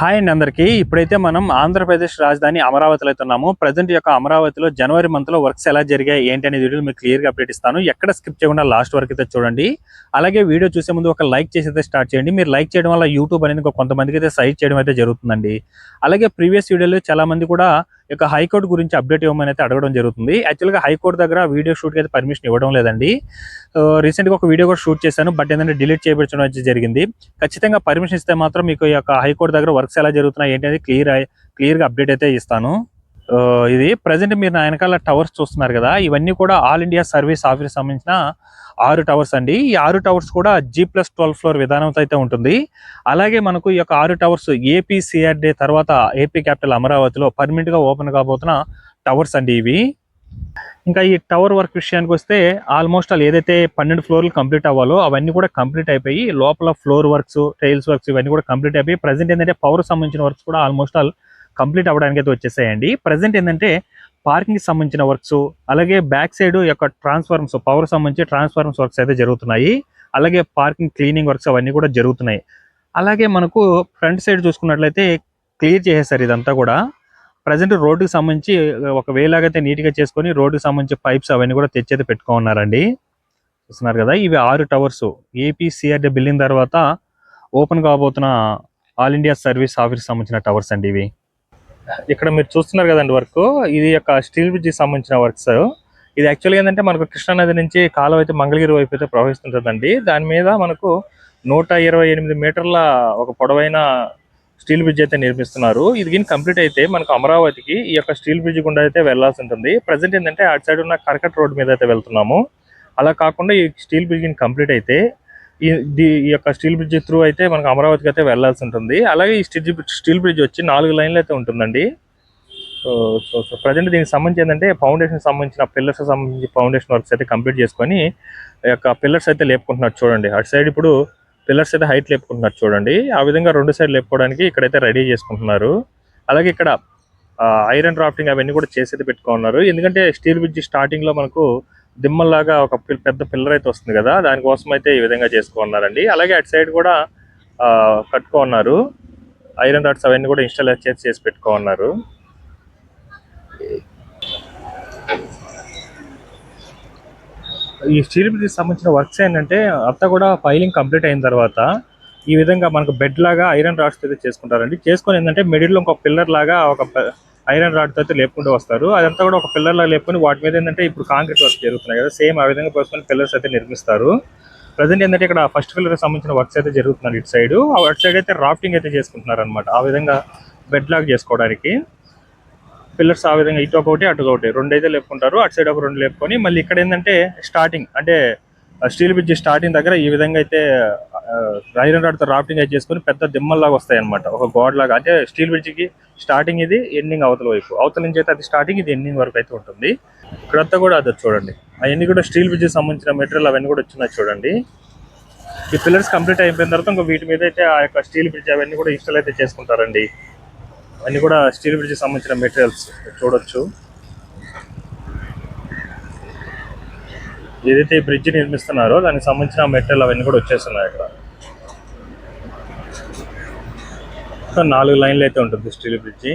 Hi అండి అందరికీ. ఇప్పుడైతే మనం ఆంధ్రప్రదేశ్ రాజధాని అమరావతిలో అయితే ఉన్నాము. ప్రజెంట్ యొక్క అమరావతిలో జనవరి మంత్లో వర్క్స్ ఎలా జరిగాయి ఏంటి అనేది వీడియో మీకు క్లియర్గా అప్డేట్ ఇస్తాను. ఎక్కడ స్కిప్ చేయకుండా లాస్ట్ వరకు అయితే చూడండి. అలాగే వీడియో చూసే ముందు ఒక లైక్ చేసి అయితే స్టార్ట్ చేయండి. మీరు లైక్ చేయడం వల్ల యూట్యూబ్ అనేది కొంతమందికి అయితే సైట్ చేయడం అయితే జరుగుతుందండి. అలాగే ప్రీవియస్ వీడియోలో చాలా మంది కూడా యొక్క హైకోర్టు గురించి అప్డేట్ ఇవ్వమని అయితే అడగడం జరుగుతుంది. యాక్చువల్గా హైకోర్టు దగ్గర వీడియో షూట్కి అయితే పర్మిషన్ ఇవ్వడం లేదండి. రీసెంట్గా ఒక వీడియో కూడా షూట్ చేశాను బట్ ఏంటంటే డిలీట్ చేయబడడం అయితే జరిగింది. ఖచ్చితంగా పర్మిషన్ ఇస్తే మాత్రం మీకు ఈ యొక్క హైకోర్టు దగ్గర వర్క్స్ ఎలా జరుగుతున్నాయి ఏంటి అనేది క్లియర్ క్లియర్గా అప్డేట్ అయితే ఇస్తాను. ఇది ప్రజెంట్ మీరు నా వెనకాల టవర్స్ చూస్తున్నారు కదా ఇవన్నీ కూడా ఆల్ ఇండియా సర్వీస్ ఆఫీస్ సంబంధించిన ఆరు టవర్స్ అండి. ఈ ఆరు టవర్స్ కూడా జీ ప్లస్ ట్వెల్వ్ ఫ్లోర్ విధానంతో అయితే ఉంటుంది. అలాగే మనకు ఈ యొక్క ఆరు టవర్స్ ఏపీ సిఆర్డే తర్వాత ఏపీ క్యాపిటల్ అమరావతిలో పర్మనెంట్గా ఓపెన్ కాబోతున్న టవర్స్ అండి ఇవి. ఇంకా ఈ టవర్ వర్క్ విషయానికి వస్తే ఆల్మోస్ట్ ఆల్ ఏదైతే పన్నెండు ఫ్లోర్లు కంప్లీట్ అవ్వాలో అవన్నీ కూడా కంప్లీట్ అయిపోయి లోపల ఫ్లోర్ వర్క్స్ టైల్స్ వర్క్స్ ఇవన్నీ కూడా కంప్లీట్ అయిపోయి ప్రజెంట్ ఏంటంటే పవర్ సంబంధించిన వర్క్స్ కూడా ఆల్మోస్ట్ ఆల్ కంప్లీట్ అవ్వడానికి అయితే వచ్చేసాయండి. ప్రజెంట్ ఏంటంటే పార్కింగ్ సంబంధించిన వర్క్స్ అలాగే బ్యాక్ సైడ్ యొక్క ట్రాన్స్ఫార్మర్స్ పవర్ సంబంధించి ట్రాన్స్ఫార్మర్స్ వర్క్స్ అయితే జరుగుతున్నాయి. అలాగే పార్కింగ్ క్లీనింగ్ వర్క్స్ అవన్నీ కూడా జరుగుతున్నాయి. అలాగే మనకు ఫ్రంట్ సైడ్ చూసుకున్నట్లయితే క్లియర్ చేసేసారు ఇదంతా కూడా. ప్రజెంట్ రోడ్డుకి సంబంధించి ఒక వేలాగైతే నీట్గా చేసుకొని రోడ్డుకి సంబంధించి పైప్స్ అవన్నీ కూడా తెచ్చైతే పెట్టుకోన్నారండి చూస్తున్నారు కదా ఇవి ఆరు టవర్స్. ఏపీసీఆర్డీ బిల్డింగ్ తర్వాత ఓపెన్ కాబోతున్న ఆల్ ఇండియా సర్వీస్ ఆఫీస్ సంబంధించిన టవర్స్ అండి ఇవి. ఇక్కడ మీరు చూస్తున్నారు కదండి వర్క్. ఇది యొక్క స్టీల్ బ్రిడ్జ్కి సంబంధించిన వర్క్స్ ఇది యాక్చువల్గా ఏంటంటే మనకు కృష్ణానది నుంచి కాలువ అయితే మంగళగిరి వైపు అయితే ప్రవహిస్తుంటుందండి. దాని మీద మనకు నూట ఇరవై ఎనిమిది మీటర్ల ఒక పొడవైన స్టీల్ బ్రిడ్జ్ అయితే నిర్మిస్తున్నారు. ఇది కానీ కంప్లీట్ అయితే మనకు అమరావతికి ఈ యొక్క స్టీల్ బ్రిడ్జ్ గుండా అయితే వెళ్ళాల్సి ఉంటుంది. ప్రజెంట్ ఏంటంటే అటు సైడ్ ఉన్న కర్కట్ రోడ్ మీద అయితే వెళ్తున్నాము. అలా కాకుండా ఈ స్టీల్ బ్రిడ్జ్ కంప్లీట్ అయితే ఈ ఈ యొక్క స్టీల్ బ్రిడ్జ్ త్రూ అయితే మనకు అమరావతికి అయితే వెళ్ళాల్సి ఉంటుంది. అలాగే ఈ స్టీల్ స్టీల్ బ్రిడ్జ్ వచ్చి నాలుగు లైన్లు అయితే ఉంటుందండి. సో సో సో ప్రజెంట్ దీనికి సంబంధించి ఏంటంటే ఫౌండేషన్ సంబంధించిన పిల్లర్స్ సంబంధించి ఫౌండేషన్ వర్క్స్ అయితే కంప్లీట్ చేసుకొని యొక్క పిల్లర్స్ అయితే లేపుకుంటున్నారు చూడండి. అటు సైడ్ ఇప్పుడు పిల్లర్స్ అయితే హైట్ లేపుకుంటున్నారు చూడండి. ఆ విధంగా రెండు సైడ్ లేపుకోవడానికి ఇక్కడైతే రెడీ చేసుకుంటున్నారు. అలాగే ఇక్కడ ఐరన్ రాఫ్టింగ్ అవన్నీ కూడా చేసి అయితే పెట్టుకున్నారు ఎందుకంటే స్టీల్ బ్రిడ్జ్ స్టార్టింగ్లో మనకు దిమ్మల్లాగా ఒక పెద్ద పిల్లర్ అయితే వస్తుంది కదా దానికోసం అయితే ఈ విధంగా చేసుకున్నారండి. అలాగే అటు సైడ్ కూడా ఆ, కట్టుకున్నారు. ఐరన్ రాడ్స్ అవన్నీ కూడా ఇన్స్టాల్ చేసి చేసి పెట్టుకున్నారు. ఈ స్టీల్ బ్రిడ్జ్కి సంబంధించిన వర్క్స్ ఏంటంటే అంతా కూడా ఫైలింగ్ కంప్లీట్ అయిన తర్వాత ఈ విధంగా మనకు బెడ్ లాగా ఐరన్ రాడ్స్ అయితే చేసుకుంటారండి. చేసుకొని ఏంటంటే మిడిల్లో ఒక పిల్లర్ లాగా ఒక ఐరన్ రాడ్ అయితే లేపుకుంటూ వస్తారు. అదంతా కూడా ఒక పిల్లర్ లాగా లేపుకొని వాటి మీద ఏంటంటే ఇప్పుడు కాంక్రీట్ వర్క్ జరుగుతున్నాయి కదా సేమ్ ఆ విధంగా పోసుకొని పిల్లర్స్ అయితే నిర్మిస్తారు. ప్రజెంట్ ఏంటంటే ఇక్కడ ఫస్ట్ పిల్లర్కి సంబంధించిన వర్క్స్ అయితే జరుగుతున్నాయి ఇటు సైడ్ అటు సైడ్ అయితే రాఫ్టింగ్ అయితే చేసుకుంటున్నారు అనమాట ఆ విధంగా బెడ్ లాగా చేసుకోవడానికి. పిల్లర్స్ ఆ విధంగా ఇటు ఒకటి అటు ఒకటి రెండు అయితే లేపుకుంటారు. అటు సైడ్ ఒక రెండు లేపుకొని మళ్ళీ ఇక్కడ ఏంటంటే స్టార్టింగ్ అంటే స్టీల్ బ్రిడ్జ్ స్టార్టింగ్ దగ్గర ఈ విధంగా అయితే ఐరన్ రాడ్తో రాఫ్టింగ్ అయితే చేసుకొని పెద్ద దిమ్మల్లాగా వస్తాయి అనమాట ఒక గోడ్ లాగా. అంటే స్టీల్ బ్రిడ్జ్కి స్టార్టింగ్ ఇది ఎండింగ్ అవతల వైపు. అవతల నుంచి అయితే అది స్టార్టింగ్ ఇది ఎండింగ్ వరకు అయితే ఉంటుంది. ఇక్కడంతా కూడా అది చూడండి. అవన్నీ కూడా స్టీల్ బ్రిడ్జ్కి సంబంధించిన మెటీరియల్ అవన్నీ కూడా వచ్చినాయి చూడండి. ఈ పిల్లర్స్ కంప్లీట్ అయిపోయిన తర్వాత ఇంకా వీటి మీద అయితే ఆ యొక్క స్టీల్ బ్రిడ్జ్ అవన్నీ కూడా ఇన్స్టాల్ అయితే చేసుకుంటారండి. అవన్నీ కూడా స్టీల్ బ్రిడ్జ్కి సంబంధించిన మెటీరియల్స్ చూడొచ్చు. ఏదైతే ఈ బ్రిడ్జ్ నిర్మిస్తున్నారో దానికి సంబంధించిన మెటీరియల్ అవన్నీ కూడా వచ్చేస్తున్నాయి ఇక్కడ. నాలుగు లైన్లు అయితే ఉంటుంది స్టీల్ బ్రిడ్జి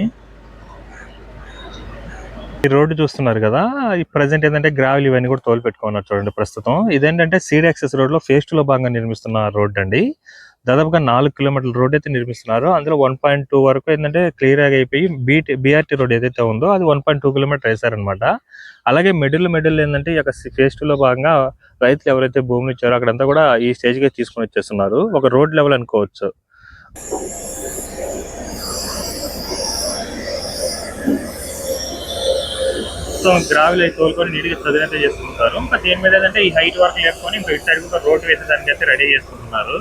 ఈ రోడ్డు చూస్తున్నారు కదా ఈ ప్రజెంట్ ఏంటంటే గ్రావెల్ ఇవన్నీ కూడా తోలు పెట్టుకున్నారు చూడండి ప్రస్తుతం. ఇదేంటంటే సీడ్ యాక్సెస్ రోడ్లో ఫేస్ట్లో భాగంగా నిర్మిస్తున్న రోడ్ అండి దాదాపుగా నాలుగు కిలోమీటర్ల రోడ్ అయితే నిర్మిస్తున్నారు. అందులో వన్ పాయింట్ టూ వరకు ఏంటంటే క్లియర్ అయిపోయి బీటీ బీఆర్టీ రోడ్ ఏదైతే ఉందో అది వన్ పాయింట్ టూ కిలోమీటర్ వేశారనమాట అలాగే మిడిల్ మిడిల్ ఏంటంటే ఈ యొక్క ఫేస్ట్లో భాగంగా రైతులు ఎవరైతే భూములు ఇచ్చారో అక్కడంతా కూడా ఈ స్టేజ్కి తీసుకొని వచ్చేస్తున్నారు. ఒక రోడ్ లెవెల్ అనుకోవచ్చు. సో గ్రావెల్ అయితే తోలుకొని నీట్గా చదివినట్టు చేసుకుంటారు ఇంకా దీని మీద ఏంటంటే ఈ హైట్ వరకు లేపుకొని ఇంకా ఇటు సైడ్ కూడా రోడ్ వేసేదానికి అయితే రెడీ చేసుకుంటున్నారు.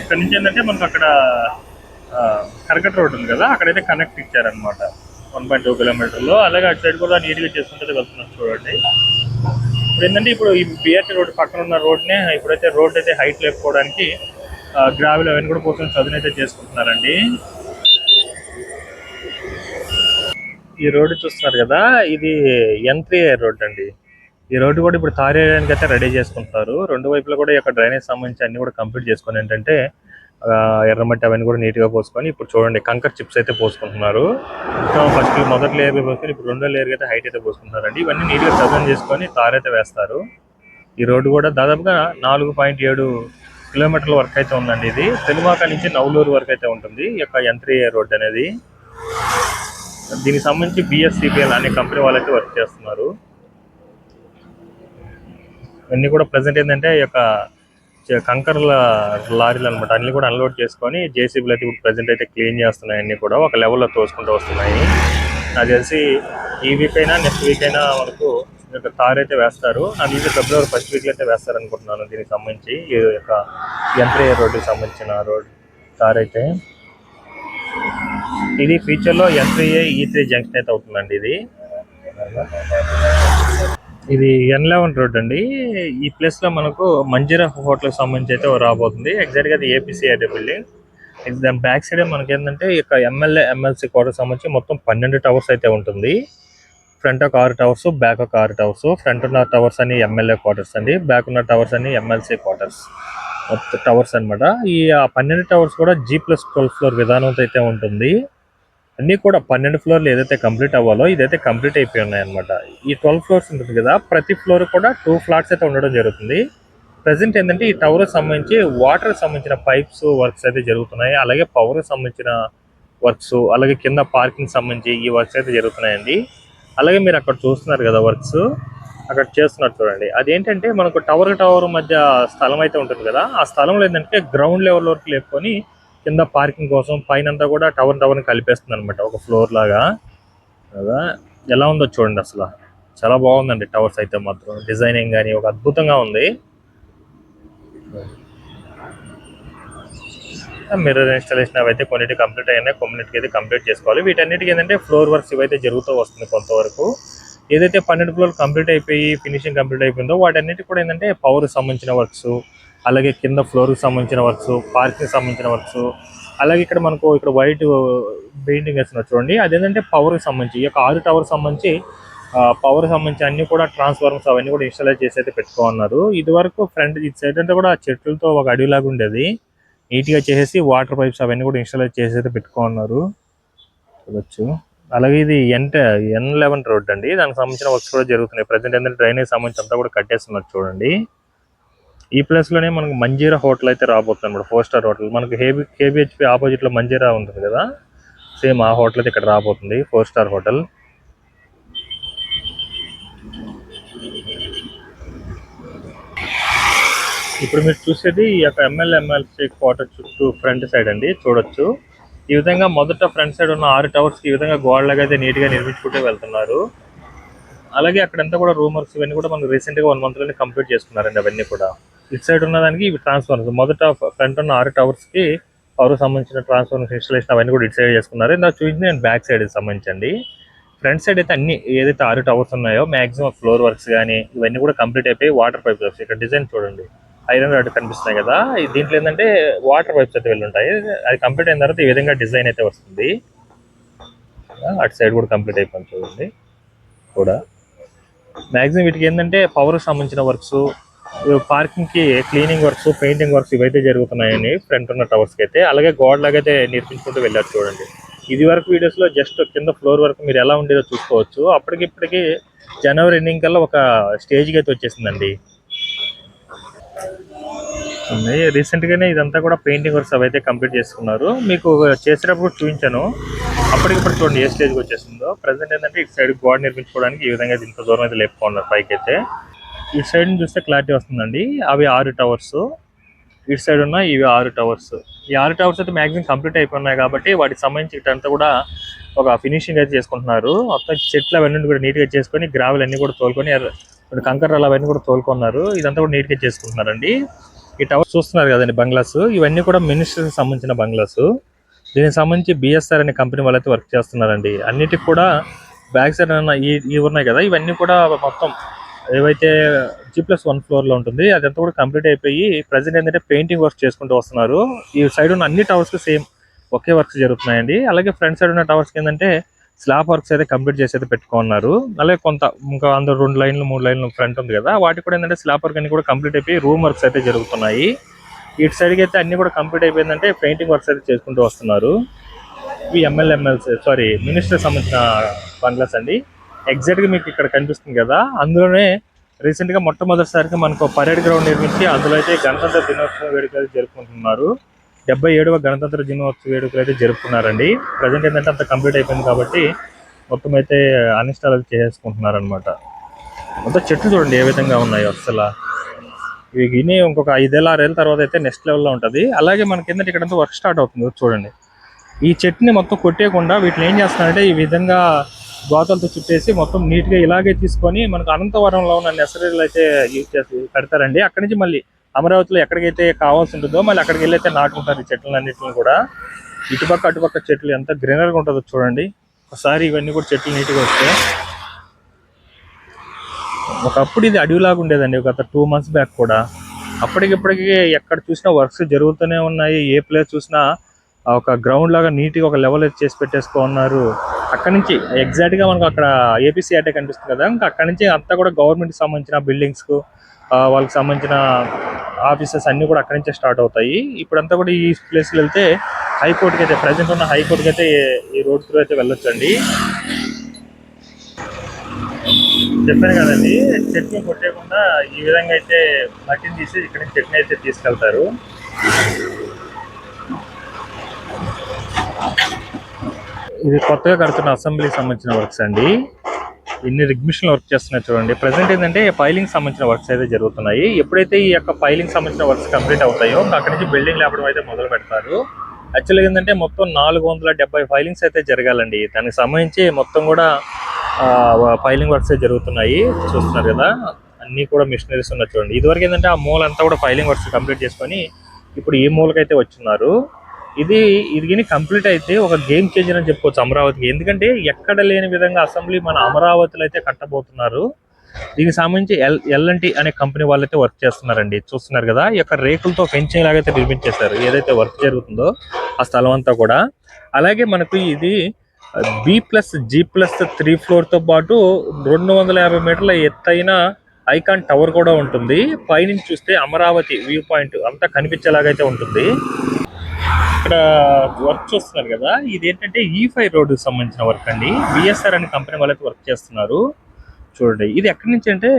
ఇక్కడ నుంచి ఏంటంటే మనకు అక్కడ కరకట్ రోడ్ ఉంది కదా అక్కడైతే కనెక్ట్ ఇచ్చారనమాట వన్ పాయింట్ టూ కిలోమీటర్లో అలాగే అటు సైడ్ కూడా నీట్గా చేసుకుంటే వెళ్తున్నాం చూడండి. ఇప్పుడు ఏంటంటే ఇప్పుడు ఈ బిఆర్టీ రోడ్ పక్కన ఉన్న రోడ్నే ఇప్పుడైతే రోడ్ అయితే హైట్ లేకపోవడానికి గ్రావెల్ అవన్నీ కూడా పోసిన అయితే చేసుకుంటున్నారండి. ఈ రోడ్డు చూస్తున్నారు కదా ఇది ఎన్ త్రీ రోడ్ అండి. ఈ రోడ్డు కూడా ఇప్పుడు తార్ వేయడానికి అయితే రెడీ చేసుకుంటున్నారు. రెండు వైపులా కూడా ఈ యొక్క డ్రైనేజ్ సంబంధించి అన్ని కూడా కంప్లీట్ చేసుకొని ఏంటంటే ఎర్రమట్టి అవన్నీ కూడా నీట్గా పోసుకొని ఇప్పుడు చూడండి కంకర్ చిప్స్ అయితే పోసుకుంటున్నారు. ఫస్ట్ మొదటి లేయర్ పోసుకొని ఇప్పుడు రెండో లేయర్కి అయితే హైట్ అయితే పోసుకుంటున్నారండి. ఇవన్నీ నీట్గా చేసుకొని తార్ అయితే వేస్తారు. ఈ రోడ్డు కూడా దాదాపుగా నాలుగు పాయింట్ ఏడు కిలోమీటర్ల వరకు అయితే ఉందండి ఇది. తెలుమాక నుంచి నవలూరు వరకు అయితే ఉంటుంది ఈ యొక్క ఎంట్రీ రోడ్ అనేది. దీనికి సంబంధించి బిఎస్సిపిఎల్ అనే కంపెనీ వాళ్ళు అయితే వర్క్ చేస్తున్నారు. ఇవన్నీ కూడా ప్రజెంట్ ఏంటంటే ఈ యొక్క కంకర్ల లారీలు అనమాట అన్ని కూడా అన్లోడ్ చేసుకొని జేసీబీలు అయితే ఇప్పుడు ప్రజెంట్ అయితే క్లీన్ చేస్తున్నాయి అన్ని కూడా. ఒక లెవెల్లో తోసుకుంటూ వస్తున్నాయి. నాకు తెలిసి ఈ వీక్ అయినా నెక్స్ట్ వీక్ అయినా మనకు ఈ యొక్క తార్ అయితే వేస్తారు. నాకు తెలిసి ఫిబ్రవరి ఫస్ట్ వీక్ అయితే వేస్తారు అనుకుంటున్నాను దీనికి సంబంధించి. ఈ యొక్క ఎంట్రీ రోడ్డుకి సంబంధించిన రోడ్ తార్ అయితే. ఇది ఫ్యూచర్లో ఎన్ఐఏ ఈ త్రీ జంక్షన్ అయితే అవుతుందండి ఇది. ఇది ఎన్ లెవెన్ రోడ్ అండి. ఈ ప్లేస్లో మనకు మంజీరా హోటల్ సంబంధించి అయితే రాబోతుంది. ఎగ్జాక్ట్గా అది ఏపీసీ బిల్డింగ్ ఇది దాని బ్యాక్ సైడ్ మనకి ఏంటంటే ఇక ఎమ్మెల్యే ఎమ్మెల్సీ కోటకు సంబంధించి మొత్తం పన్నెండు టవర్స్ అయితే ఉంటుంది. ఫ్రంట్ ఒక ఆరు టవర్స్ బ్యాక్ ఒక ఆరు టవర్స్ ఫ్రంట్ ఉన్న టవర్స్ అని ఎమ్మెల్యే క్వార్టర్స్ అండి. బ్యాక్ ఉన్న టవర్స్ అని ఎమ్మెల్సీ క్వార్టర్స్ మొత్తం టవర్స్ అన్నమాట. ఈ పన్నెండు టవర్స్ కూడా జీ ప్లస్ ట్వెల్వ్ ఫ్లోర్ విధానంతో అయితే ఉంటుంది. అన్ని కూడా పన్నెండు ఫ్లోర్లు ఏదైతే కంప్లీట్ అవ్వాలో ఇదైతే కంప్లీట్ అయిపోయి ఉన్నాయన్నమాట. ఈ ట్వెల్వ్ ఫ్లోర్స్ ఉంటుంది కదా ప్రతి ఫ్లోర్ కూడా టూ ఫ్లాట్స్ అయితే ఉండడం జరుగుతుంది. ప్రజెంట్ ఏంటంటే ఈ టవర్ సంబంధించి వాటర్ సంబంధించిన పైప్స్ వర్క్స్ అయితే జరుగుతున్నాయి. అలాగే పవర్ సంబంధించిన వర్క్స్ అలాగే కింద పార్కింగ్ సంబంధించి ఈ వర్క్స్ అయితే జరుగుతున్నాయండి. అలాగే మీరు అక్కడ చూస్తున్నారు కదా వర్క్స్ అక్కడ చేస్తున్నారు చూడండి. అదేంటంటే మనకు టవర్ టవర్ మధ్య స్థలం అయితే ఉంటుంది కదా ఆ స్థలంలో ఏంటంటే గ్రౌండ్ లెవెల్ వరకు లేపుకొని కింద పార్కింగ్ కోసం పైన అంతా కూడా టవర్ టవర్ కలిపేస్తుంది అనమాట ఒక ఫ్లోర్ లాగా. కదా? ఎలా ఉందో చూడండి అసలు. చాలా బాగుందండి టవర్స్ అయితే మాత్రం. డిజైనింగ్ కానీ ఒక అద్భుతంగా ఉంది. మిర్రర్ ఇన్స్టాలేషన్ అవి అయితే కొన్నిటి కంప్లీట్ అయినాయి. కొన్నిటికి అయితే కంప్లీట్ చేసుకోవాలి. వీటన్నిటికి ఏంటంటే ఫ్లోర్ వర్క్స్ ఇవైతే జరుగుతూ వస్తుంది కొంతవరకు. ఏదైతే పన్నెండు ఫ్లోర్ కంప్లీట్ అయిపోయి ఫినిషింగ్ కంప్లీట్ అయిపోయిందో వాటన్నిటి కూడా ఏంటంటే పవర్ సంబంధించిన వర్క్స్ అలాగే కింద ఫ్లోర్ సంబంధించిన వర్క్స్ పార్కింగ్ సంబంధించిన వర్క్స్ అలాగే ఇక్కడ మనకు ఇక్కడ వైట్ పెయింటింగ్ వేస్తున్నారు చూడండి. అదేంటంటే పవర్ సంబంధించి ఈ యొక్క ఆరు టవర్ సంబంధించి పవర్ సంబంధించి అన్ని కూడా ట్రాన్స్ఫార్మర్స్ అవన్నీ కూడా ఇన్స్టాల్ చేసి అయితే పెట్టుకోన్నారు ఇది వరకు ఫ్రంట్ ఇటు సైడ్ అంతా కూడా చెట్లతో ఒక అడవిలాగా ఉండేది. నీట్గా చేసేసి వాటర్ పైప్స్ అవన్నీ కూడా ఇన్స్టాల్ చేసి అయితే పెట్టుకోన్నారు చూడొచ్చు. అలాగే ఇది ఎంట ఎన్ లెవెన్ రోడ్ అండి. దానికి సంబంధించిన వర్క్స్ కూడా జరుగుతున్నాయి. ప్రజెంట్ ఏంటంటే డ్రైనేజ్ సంబంధించి అంతా కూడా కట్టేస్తున్నారు చూడండి. ఈ ప్లేస్లోనే మనకు మంజీరా హోటల్ అయితే రాబోతుంది అనమాట ఫోర్ స్టార్ హోటల్ మనకు హేబీ కేబిహెచ్పి ఆపోజిట్లో మంజీరా ఉంటుంది కదా? సేమ్ ఆ హోటల్ అయితే ఇక్కడ రాబోతుంది. ఫోర్ స్టార్ హోటల్ ఇప్పుడు మీరు చూసేది ఈ యొక్క ఎమ్మెల్యే ఎమ్మెల్సీ క్వార్టర్ చుట్టూ ఫ్రంట్ సైడ్ అండి. చూడొచ్చు. ఈ విధంగా మొదట ఫ్రంట్ సైడ్ ఉన్న ఆరు టవర్స్కి ఈ విధంగా గోడలాగా అయితే నీట్గా నిర్మించుకుంటూ వెళ్తున్నారు. అలాగే అక్కడంతా కూడా రూమర్స్ ఇవన్నీ కూడా మనం రీసెంట్గా వన్ మంత్లోనే కంప్లీట్ చేసుకున్నారండి అవన్నీ కూడా. ఇటు సైడ్ ఉన్నదానికి ఇవి ట్రాన్స్ఫార్మర్స్ మొదట ఫ్రంట్ ఉన్న ఆరు టవర్స్కి పవర్ సంబంధించిన ట్రాన్స్ఫార్మర్స్ ఇన్స్టాలేషన్ అవన్నీ కూడా ఇటు సైడ్ చేసుకున్నారు. ఇందాక చూసింది నేను బ్యాక్ సైడ్ సంబంధించండి. ఫ్రంట్ సైడ్ అయితే అన్ని ఏదైతే ఆరు టవర్స్ ఉన్నాయో మాక్సిమం ఫ్లోర్ వర్క్స్ కానీ ఇవన్నీ కూడా కంప్లీట్ అయిపోయి వాటర్ పైప్స్ వర్క్స్ ఇక్కడ డిజైన్ చూడండి. ఐరన్ రాడ్ కనిపిస్తున్నాయి కదా. దీంట్లో ఏంటంటే వాటర్ పైప్స్ అయితే వెళ్ళి ఉంటాయి. అది కంప్లీట్ అయిన తర్వాత ఈ విధంగా డిజైన్ అయితే వస్తుంది. అటు సైడ్ కూడా కంప్లీట్ అయిపోయింది చూడండి. కూడా. మాక్సిమం వీటికి ఏంటంటే పవర్ సంబంధించిన వర్క్స్ పార్కింగ్కి క్లీనింగ్ వర్క్స్ పెయింటింగ్ వర్క్స్ ఇవైతే జరుగుతున్నాయని ఫ్రంట్ ఉన్న టవర్స్కి అయితే. అలాగే గోడ లాగైతే నిర్మించుకుంటూ వెళ్ళారు చూడండి. ఇది వరకు వీడియోస్లో జస్ట్ కింద ఫ్లోర్ వరకు మీరు ఎలా ఉండేదో చూసుకోవచ్చు. అప్పటికి ఇప్పటికి జనవరి ఎండింగ్ కల్లా ఒక స్టేజ్కి అయితే వచ్చేసిందండి. రీసెంట్ గానే ఇదంతా కూడా పెయింటింగ్ వర్క్స్ అవైతే కంప్లీట్ చేసుకున్నారు. మీకు చేసేటప్పుడు చూపించాను. అప్పటికిప్పుడు చూడండి ఏ స్టేజ్కి వచ్చేసిందో. ప్రజెంట్ ఏంటంటే ఇటు సైడ్ గోడ నిర్మించుకోవడానికి ఈ విధంగా ఇంత దూరం అయితే లేపుకున్నారు పైకి అయితే. ఇటు సైడ్ చూస్తే క్లారిటీ వస్తుందండి. అవి ఆరు టవర్స్ ఇటు సైడ్ ఉన్న ఇవి ఆరు టవర్స్ ఈ ఆరు టవర్స్ అయితే మాక్సిమం కంప్లీట్ అయిపోయినాయి కాబట్టి వాటికి సంబంధించి ఇటంతా కూడా ఒక ఫినిషింగ్ అయితే చేసుకుంటున్నారు. మొత్తం చెట్లు అవన్నీ కూడా నీట్గా చేసుకొని గ్రావెల్ అన్ని కూడా తోలుకొని ఎర్ర- కంకర అవన్నీ కూడా తోలుకున్నారు. ఇదంతా కూడా నీట్గా చేసుకుంటున్నారండి. ఈ టవర్ చూస్తున్నారు కదండి బంగ్లాస్. ఇవన్నీ కూడా మినిస్టర్కి సంబంధించిన బంగ్లాస్. దీనికి సంబంధించి బిఎస్ఆర్ అనే కంపెనీ వాళ్ళైతే వర్క్ చేస్తున్నారండి. అన్నిటికి కూడా బ్యాక్ సైడ్ ఈ ఇవి ఉన్నాయి కదా. ఇవన్నీ కూడా మొత్తం ఏవైతే జీ ప్లస్ వన్ ఫ్లోర్లో ఉంటుంది అదంతా కూడా కంప్లీట్ అయిపోయి ప్రజెంట్ ఏంటంటే పెయింటింగ్ వర్క్ చేసుకుంటూ వస్తున్నారు. ఈ సైడ్ ఉన్న అన్ని టవర్స్కి సేమ్ ఒకే వర్క్స్ జరుగుతున్నాయండి. అలాగే ఫ్రంట్ సైడ్ ఉన్న టవర్స్కి ఏంటంటే స్లాబ్ వర్క్స్ అయితే కంప్లీట్ చేసి అయితే పెట్టుకున్నారు. అలాగే కొంత ఇంకా అందరు రెండు లైన్లు మూడు లైన్లు ఫ్రంట్ ఉంది కదా వాటి కూడా ఏంటంటే స్లాబ్ వర్క్ అన్ని కూడా కంప్లీట్ అయిపోయి రూమ్ వర్క్స్ అయితే జరుగుతున్నాయి. ఇటు సైడ్కి అయితే అన్ని కూడా కంప్లీట్ అయిపోయిందంటే పెయింటింగ్ వర్క్స్ అయితే చేసుకుంటూ వస్తున్నారు. ఇవి ఎమ్మెల్యేఎంఎల్స్ సారీ మినిస్టర్ సంబంధించిన బంగ్లాస్ అండి. ఎగ్జాక్ట్గా మీకు ఇక్కడ కనిపిస్తుంది కదా. అందులోనే రీసెంట్గా మొట్టమొదటిసారిగా మనకు పరేడ్ గ్రౌండ్ నిర్మించి అందులో అయితే గణతంత్ర దినోత్సవ వేడుకలు జరుపుకుంటున్నారు. డెబ్బై ఏడవ గణతంత్ర దినోత్సవ వేడుకలు అయితే జరుపుకున్నారండి. ప్రజెంట్ ఏంటంటే అంత కంప్లీట్ అయిపోయింది కాబట్టి మొత్తం అయితే అన్ఇన్స్టాల్ అయితే చేసుకుంటున్నారు అనమాట మొత్తం చెట్లు చూడండి ఏ విధంగా ఉన్నాయో అసలు. ఇవి విని ఇంకొక ఐదేళ్ళ ఆరేళ్ళ తర్వాత అయితే నెక్స్ట్ లెవెల్లో ఉంటుంది. అలాగే మనకి ఏంటంటే ఇక్కడంతా వర్క్ స్టార్ట్ అవుతుంది. చూడండి. ఈ చెట్టుని మొత్తం కొట్టేయకుండా వీటిని ఏం చేస్తున్నారంటే ఈ విధంగా గోతలతో చుట్టేసి మొత్తం నీట్గా ఇలాగే తీసుకొని మనకు అనంతవరంలో ఉన్న నెసరీలు అయితే యూజ్ చేసి పెడతారండి. అక్కడి నుంచి మళ్ళీ అమరావతిలో ఎక్కడికైతే కావాల్సి ఉంటుందో మళ్ళీ అక్కడికి వెళ్ళి అయితే నాటుకుంటారు ఈ చెట్లన్నింటిని కూడా. ఇటుపక్క అటుపక్క చెట్లు ఎంత గ్రీనర్గా ఉంటుందో చూడండి. ఒకసారి ఇవన్నీ కూడా చెట్లు నీట్గా వస్తే. ఒకప్పుడు ఇది అడవిలాగా ఉండేదండి ఒక టూ మంత్స్ బ్యాక్ కూడా. అప్పటికిప్పటికి ఎక్కడ చూసినా వర్క్స్ జరుగుతూనే ఉన్నాయి. ఏ ప్లేస్ చూసినా ఒక గ్రౌండ్ లాగా నీట్గా ఒక లెవెల్ చేసి పెట్టేసుకో ఉన్నారు అక్కడ నుంచి ఎగ్జాక్ట్గా మనకు అక్కడ ఏపీసీ అటే కనిపిస్తుంది కదా ఇంకా అక్కడ నుంచి అంతా కూడా గవర్నమెంట్ సంబంధించిన బిల్డింగ్స్కు వాళ్ళకి సంబంధించిన ఆఫీసెస్ అన్ని కూడా అక్కడి నుంచే స్టార్ట్ అవుతాయి. ఇప్పుడంతా కూడా ఈ ప్లేస్కి వెళ్తే హైకోర్టుకి అయితే ప్రజెంట్ ఉన్న హైకోర్టుకి అయితే ఈ- రోడ్ త్రూ అయితే వెళ్ళొచ్చండి. చెప్పాను కదండి చెట్ని కొట్టేయకుండా ఈ విధంగా అయితే మట్టిని తీసి ఇక్కడ నుంచి చెట్ని అయితే తీసుకెళ్తారు. ఇది కొత్తగా కడుతున్న అసెంబ్లీకి సంబంధించిన వర్క్స్ అండి. ఇన్ని రిగ్మిషన్ వర్క్ చేస్తున్నాయి చూడండి. ప్రజెంట్ ఏంటంటే ఫైలింగ్ సంబంధించిన వర్క్స్ అయితే జరుగుతున్నాయి. ఎప్పుడైతే ఈ యొక్క ఫైలింగ్ సంబంధించిన వర్క్స్ కంప్లీట్ అవుతాయో అక్కడి నుంచి బిల్డింగ్ లేపడం అయితే మొదలు పెడతారు. యాక్చువల్గా ఏంటంటే మొత్తం నాలుగు వందల డెబ్బై ఫైలింగ్స్ అయితే జరగాలండి. దానికి సంబంధించి మొత్తం కూడా ఫైలింగ్ వర్క్స్ జరుగుతున్నాయి. చూస్తున్నారు కదా అన్ని కూడా మిషనరీస్ ఉన్నాయి చూడండి. ఇదివరకు ఏంటంటే ఆ మూల అంతా కూడా ఫైలింగ్ వర్క్స్ కంప్లీట్ చేసుకొని ఇప్పుడు ఈ మూలకైతే వచ్చున్నారు. ఇది ఇది కంప్లీట్ అయితే ఒక గేమ్ చేంజర్ అని చెప్పుకోవచ్చు అమరావతికి. ఎందుకంటే ఎక్కడ లేని విధంగా అసెంబ్లీ మన అమరావతిలో అయితే కట్టబోతున్నారు. దీనికి సంబంధించి ఎల్ ఎల్ఎన్టీ అనే కంపెనీ వాళ్ళైతే వర్క్ చేస్తున్నారండి. చూస్తున్నారు కదా ఈ యొక్క రేకులతో ఫెన్సింగ్ లాగైతే నిర్మించేశారు. ఏదైతే వర్క్ జరుగుతుందో ఆ స్థలం అంతా కూడా. అలాగే మనకు ఇది B plus G plus three ఫ్లోర్తో పాటు రెండు వందల యాభై మీటర్ల ఎత్తైన ఐకాన్ టవర్ కూడా ఉంటుంది. పైనుంచి చూస్తే అమరావతి వ్యూ పాయింట్ అంతా కనిపించేలాగైతే ఉంటుంది. ఇక్కడ వర్క్ చూస్తున్నారు కదా. ఇది ఏంటంటే ఈ e ఫైవ్ రోడ్ సంబంధించిన వర్క్ అండి. బిఎస్ఆర్ అనే కంపెనీ వాళ్ళైతే వర్క్ చేస్తున్నారు. చూడండి. ఇది ఎక్కడి నుంచి అంటే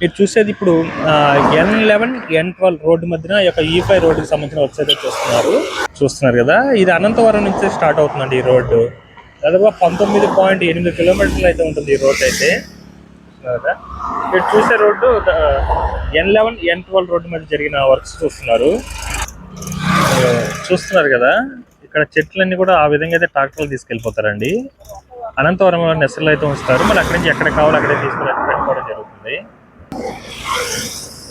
మీరు చూసేది ఇప్పుడు N eleven N twelve road మధ్యన ఈ యొక్క e ఈ ఫైవ్ రోడ్డుకి సంబంధించిన వర్క్స్ అయితే చూస్తున్నారు. చూస్తున్నారు కదా. ఇది అనంతవరం నుంచి స్టార్ట్ అవుతుందండి ఈ రోడ్డు. దాదాపు పంతొమ్మిది పాయింట్ ఎనిమిది కిలోమీటర్లు అయితే ఉంటుంది ఈ రోడ్డు అయితే. కదా. మీరు చూసే road N eleven N twelve road మధ్య జరిగిన వర్క్స్ చూస్తున్నారు. చూస్తున్నారు కదా ఇక్కడ చెట్లన్నీ కూడా ఆ విధంగా అయితే ట్రాక్టర్లు తీసుకెళ్ళిపోతారండి. అనంతవరంలో నెసర్లు అయితే ఉంచుతారు. మళ్ళీ అక్కడి నుంచి ఎక్కడ కావాలో అక్కడే తీసుకుని పెట్టుకోవడం జరుగుతుంది.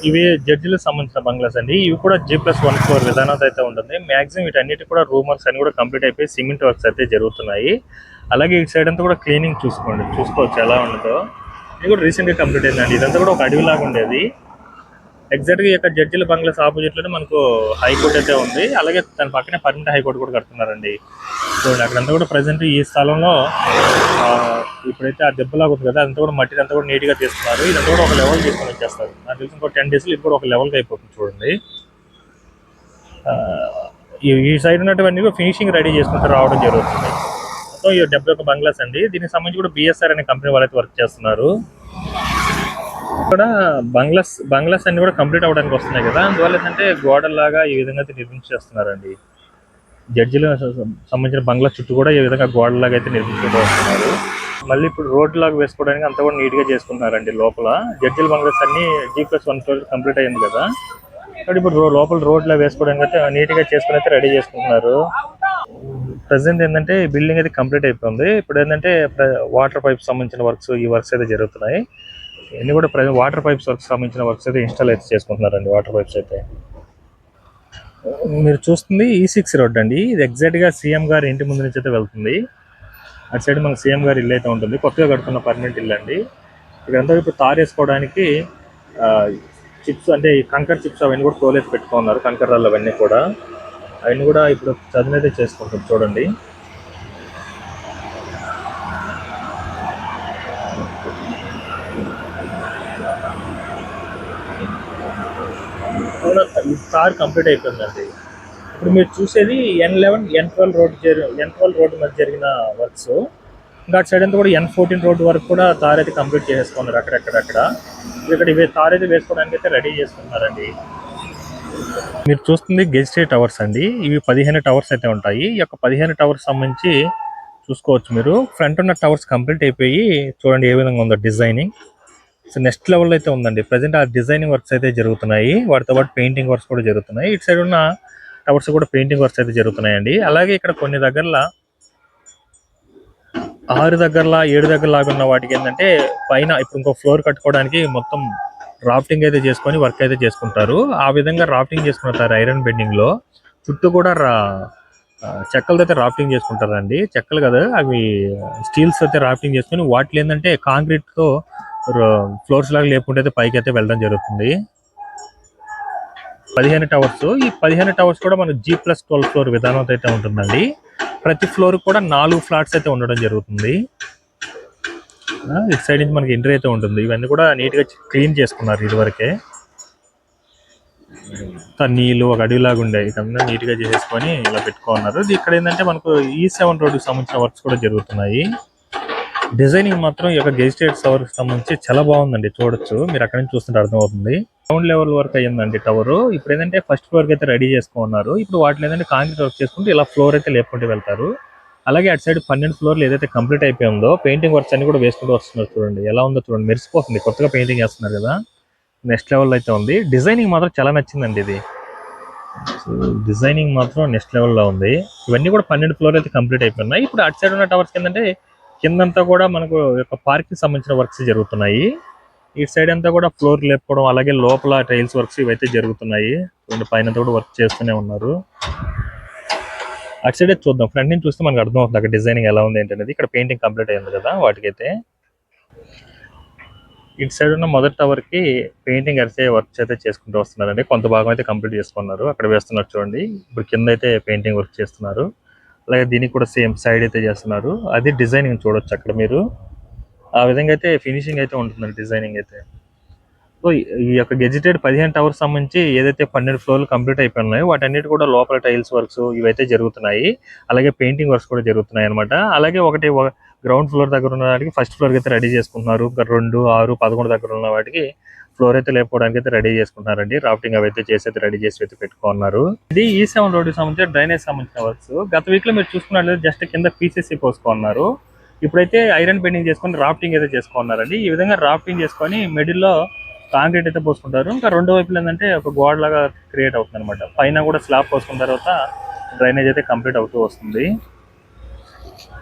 ఇవి జడ్జిలకు సంబంధించిన బంగ్లాస్ అండి. ఇవి కూడా జీ ప్లస్ వన్ ఫోర్ విధానంతో అయితే ఉంటుంది. మాక్సిమం వీటన్నిటి కూడా రూమర్స్ అన్ని కూడా కంప్లీట్ అయిపోయి సిమెంట్ వర్క్స్ అయితే జరుగుతున్నాయి. అలాగే ఇటు సైడ్ అంతా కూడా క్లీనింగ్ చూసుకోండి. చూసుకోవచ్చు ఎలా ఉండదో ఇది కూడా రీసెంట్గా కంప్లీట్ అయిందండి. ఇదంతా కూడా ఒక అడవి లాగా ఉండేది. ఎగ్జాక్ట్గా యొక్క జడ్జిల బంగ్లాస్ ఆపోజిట్లోనే మనకు హైకోర్టు అయితే ఉంది. అలాగే దాని పక్కనే పర్మనెంట్ హైకోర్టు కూడా కడుతున్నారండి. చూడండి అక్కడంతా కూడా ప్రజెంట్ ఈ స్థలంలో ఇప్పుడైతే ఆ దెబ్బలాగా ఉంది కదా అదంతా కూడా మట్టి అంతా కూడా నీట్గా తీసుకున్నారు తీస్తున్నారు. ఇదంతా కూడా ఒక లెవెల్ తీసుకొని వచ్చేస్తారు. నాకు తెలిసి ఇంకో టెన్ డేస్లో ఇది కూడా ఒక లెవెల్ అయిపోతుంది చూడండి. ఈ- ఈ సైడ్ ఉన్నటువంటి ఫినిషింగ్ రెడీ చేసుకుంటూ రావడం జరుగుతుంది. మొత్తం ఈ డెబ్బై ఒక బంగ్లాస్ అండి. దీనికి సంబంధించి కూడా బిఎస్ఆర్ అనే కంపెనీ వాళ్ళైతే వర్క్ చేస్తున్నారు. ఇక్కడ బంగ్లాస్ బంగ్లాస్ అన్ని కూడా కంప్లీట్ అవ్వడానికి వస్తున్నాయి కదా. అందువల్ల ఏంటంటే గోడల్లాగా ఈ విధంగా అయితే నిర్మించేస్తున్నారండి. చేస్తున్నారండి సంబంధించిన బంగ్లా చుట్టూ కూడా ఈ విధంగా గోడలాగా అయితే నిర్మించుకుంటున్నారు మళ్ళీ ఇప్పుడు రోడ్ లాగా వేసుకోవడానికి అంతా కూడా నీట్గా చేసుకుంటున్నారండి లోపల. జడ్జిల బంగ్లాస్ అన్ని G plus one floor complete అయింది కదా. కాబట్టి ఇప్పుడు లోపల రోడ్లా వేసుకోవడానికి అయితే నీట్గా చేసుకుని అయితే రెడీ చేసుకుంటున్నారు. ప్రజెంట్ ఏంటంటే బిల్డింగ్ అయితే కంప్లీట్ అయిపోయింది. ఇప్పుడు ఏంటంటే వాటర్ పైప్ సంబంధించిన వర్క్స్ ఈ వర్క్స్ అయితే జరుగుతున్నాయి. ఇవన్నీ కూడా ప్రజెంట్ వాటర్ పైప్స్ వర్క్ సంబంధించిన వర్క్స్ అయితే ఇన్స్టాల్ అయితే చేసుకుంటున్నారండి వాటర్ పైప్స్ అయితే. మీరు చూస్తుంది ఈ సిక్స్ రోడ్ అండి. ఇది ఎగ్జాక్ట్గా సీఎం గారి ఇంటి ముందు నుంచి అయితే వెళ్తుంది. అటు సైడ్ మనకు సీఎం గారి ఇల్లు అయితే ఉంటుంది. కొత్తగా కడుతున్న పర్మనెంట్ ఇల్లు అండి. ఇక్కడంతా ఇప్పుడు తారు వేసుకోవడానికి చిప్స్ అంటే ఈ కంకర్ చిప్స్ అవన్నీ కూడా తోలేసి పెట్టుకున్నారు కంకర్ రాళ్ళు అవన్నీ కూడా. అవన్నీ కూడా ఇప్పుడు చదునైతే చేసుకుంటుంది చూడండి. కార్ కంప్లీట్ అయిపోయిందండి. ఇప్పుడు మీరు చూసేది N eleven N twelve road N twelve road మధ్య జరిగిన వర్క్స్. ఇంకా అటు సైడ్ అంతా కూడా ఎన్ ఫోర్టీన్ రోడ్ వరకు కూడా తార్ అయితే కంప్లీట్ చేసేసుకున్నారు అక్కడక్కడక్కడ. ఇక్కడ ఇవి తార్ అయితే వేసుకోవడానికి అయితే రెడీ చేసుకున్నారండి. మీరు చూస్తుంది గెజిటే టవర్స్ అండి. ఇవి పదిహేను టవర్స్ అయితే ఉంటాయి. ఈ యొక్క పదిహేను టవర్స్ సంబంధించి చూసుకోవచ్చు మీరు. ఫ్రంట్ ఉన్న టవర్స్ కంప్లీట్ అయిపోయి చూడండి ఏ విధంగా ఉందో డిజైనింగ్. సో నెక్స్ట్ లెవెల్ అయితే ఉందండి. ప్రజెంట్ ఆ డిజైనింగ్ వర్క్స్ అయితే జరుగుతున్నాయి. వాటితో పాటు పెయింటింగ్ వర్క్స్ కూడా జరుగుతున్నాయి. ఇటు సైడ్ ఉన్న టవర్స్ కూడా పెయింటింగ్ వర్క్స్ అయితే జరుగుతున్నాయండి. అలాగే ఇక్కడ కొన్ని దగ్గరలో ఆరు దగ్గరలా ఏడు దగ్గరలాగా ఉన్న వాటికి ఏంటంటే పైన ఇప్పుడు ఇంకో ఫ్లోర్ కట్టుకోవడానికి మొత్తం రాఫ్టింగ్ అయితే చేసుకొని వర్క్ అయితే చేసుకుంటారు. ఆ విధంగా రాఫ్టింగ్ చేసుకుంటారు ఐరన్ బెండింగ్లో చుట్టూ కూడా రా- చెక్కలతో అయితే రాఫ్టింగ్ చేసుకుంటారండి. చెక్కలు కదా అవి స్టీల్స్ అయితే రాఫ్టింగ్ చేసుకొని వాటిలో ఏంటంటే కాంక్రీట్తో ఫ్లోర్స్ లాగా లేకుంటే అయితే పైకి అయితే వెళ్ళడం జరుగుతుంది. పదిహేను టవర్స్. ఈ పదిహేను టవర్స్ కూడా మనకు జీ ప్లస్ ట్వెల్వ్ ఫ్లోర్ విధానం అయితే ఉంటుందండి. ప్రతి ఫ్లోర్ కూడా నాలుగు ఫ్లాట్స్ అయితే ఉండడం జరుగుతుంది. ఇటు సైడ్ నుంచి మనకి ఎంట్రీ అయితే ఉంటుంది. ఇవన్నీ కూడా నీట్గా క్లీన్ చేసుకున్నారు ఇదివరకే. నీళ్ళు ఒక అడవిలాగా ఉండే. ఇదంతా నీట్గా చేసేసుకొని ఇలా పెట్టుకున్నారు. ఇది ఇక్కడ ఏంటంటే మనకు ఈ సెవెన్ రోడ్ సంబంధించిన వర్క్స్ కూడా జరుగుతున్నాయి. డిజైనింగ్ మాత్రం ఈ యొక్క గెజిటేట్ టవర్ సంబంధించి చాలా బాగుందండి చూడొచ్చు. మీరు అక్కడ నుంచి చూస్తుంటే అర్థమవుతుంది. గ్రౌండ్ లెవెల్ వరకు అయ్యిందండి టవర్ ఇప్పుడు ఏంటంటే ఫస్ట్ ఫ్లోర్ అయితే రెడీ చేసుకున్నారు. ఇప్పుడు వాటిలో ఏంటంటే కాంక్రీట్ వర్క్ చేసుకుంటూ ఇలా ఫ్లోర్ అయితే లేపుకుంటూ వెళ్తారు. అలాగే అటు సైడ్ పన్నెండు ఫ్లోర్లు ఏదైతే కంప్లీట్ అయిపోయిందో పెయింటింగ్ వర్క్స్ అన్ని కూడా వేసుకుంటూ వస్తున్నారు చూడండి. ఎలా ఉందో చూడండి. మెరిసిపోతుంది. కొత్తగా పెయింటింగ్ వేస్తున్నారు కదా. నెక్స్ట్ లెవెల్ అయితే ఉంది. డిజైనింగ్ మాత్రం చాలా నచ్చిందండి ఇది. డిజైనింగ్ మాత్రం నెక్స్ట్ లెవెల్లో ఉంది. ఇవన్నీ కూడా పన్నెండు ఫ్లోర్ అయితే కంప్లీట్ అయిపోయినాయి ఇప్పుడు అటు సైడ్ ఉన్న టవర్స్ ఏంటంటే కిందంతా కూడా మనకు యొక్క పార్క్కి సంబంధించిన వర్క్స్ జరుగుతున్నాయి. ఇటు సైడ్ అంతా కూడా ఫ్లోర్ లేపుకోవడం అలాగే లోపల టైల్స్ వర్క్స్ ఇవైతే జరుగుతున్నాయి. రెండు పైన కూడా వర్క్ చేస్తూనే ఉన్నారు. అటు సైడ్ చూద్దాం. ఫ్రంట్ నుంచి చూస్తే మనకు అర్థం అవుతుంది అక్కడ డిజైనింగ్ ఎలా ఉంది ఏంటనేది. ఇక్కడ పెయింటింగ్ కంప్లీట్ అయింది కదా వాటికైతే. ఇటు సైడ్ ఉన్న మొదటి టవర్కి పెయింటింగ్ అరిసే వర్క్స్ అయితే చేసుకుంటూ వస్తున్నారండి. కొంత భాగం అయితే కంప్లీట్ చేసుకున్నారు. అక్కడ వేస్తున్నారు చూడండి. ఇప్పుడు కింద అయితే పెయింటింగ్ వర్క్ చేస్తున్నారు. అలాగే దీనికి కూడా సేమ్ సైడ్ అయితే చేస్తున్నారు. అది డిజైనింగ్ చూడొచ్చు అక్కడ మీరు. ఆ విధంగా అయితే ఫినిషింగ్ అయితే ఉంటుందండి డిజైనింగ్ అయితే. సో ఈ- యొక్క గెజిటెడ్ పదిహేను టవర్స్ సంబంధించి ఏదైతే పన్నెండు ఫ్లోర్లు కంప్లీట్ అయిపోయినాయో వాటన్నిటి కూడా లోపల టైల్స్ వర్క్స్ ఇవైతే జరుగుతున్నాయి. అలాగే పెయింటింగ్ వర్క్స్ కూడా జరుగుతున్నాయి అనమాట అలాగే ఒకటి గ్రౌండ్ ఫ్లోర్ దగ్గర ఉన్న వాటికి ఫస్ట్ ఫ్లోర్ అయితే రెడీ చేసుకుంటున్నారు. ఇంకా రెండు ఆరు పదకొండు దగ్గర ఉన్న వాటికి ఫ్లోర్ అయితే లేకపోవడానికి అయితే రెడీ చేసుకుంటున్నారండి. రాఫ్టింగ్ అవి అయితే చేసి అయితే రెడీ చేసి అయితే పెట్టుకున్నారు ఇది ఈ సెవెన్ రోడ్డు సంబంధించిన డ్రైనేజ్ సంబంధించిన వర్క్స్ గత వీక్లో మీరు చూసుకున్నట్లయితే జస్ట్ కింద పీసీసీ పోసుకున్నారు. ఇప్పుడైతే ఐరన్ బెండింగ్ చేసుకొని రాఫ్టింగ్ అయితే చేసుకున్నారండి. ఈ విధంగా రాఫ్టింగ్ చేసుకొని మిడిల్లో కాంక్రీట్ అయితే పోసుకుంటారు. ఇంకా రెండు వైపులు ఏంటంటే ఒక గోడ లాగా క్రియేట్ అవుతుంది అనమాట పైన కూడా స్లాబ్ పోసుకున్న తర్వాత డ్రైనేజ్ అయితే కంప్లీట్ అవుతూ వస్తుంది.